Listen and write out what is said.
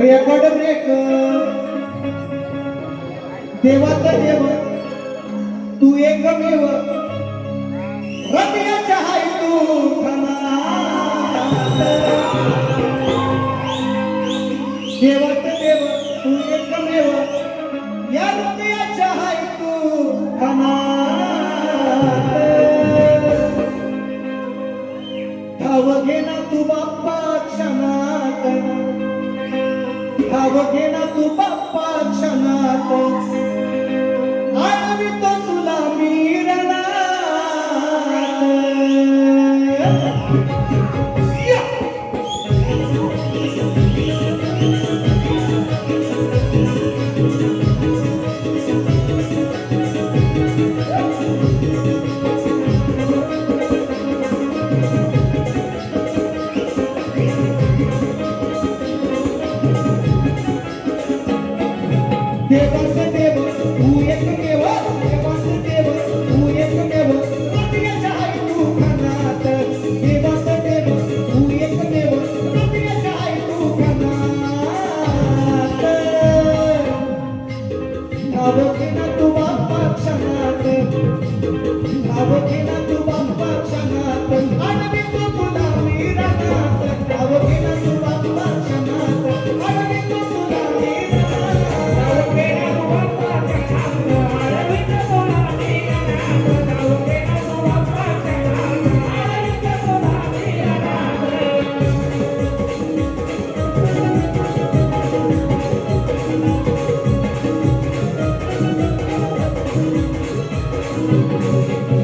Record break देवाचा देव तू एकमेव. रम्याच्या हाय तू देवाचा देव तू एकमेव. या हृदयाच्या हाय तू ठाव घे ना तू बाप्पा क्षणात. ठाव घे ना तू बाप्पा क्षणात आळवितो तुला मीरना देवाचं देव तू एकमेव देवाचं देव तू एकमेव हृदयाच्या हाय तू खनात देवाचं देव तू एकमेव हृदयाच्या हाय तू खनात ठाव ना तू बाप्पा क्षणात ठाव ना तू बाप्पा क्षणात आडवी तू तुला या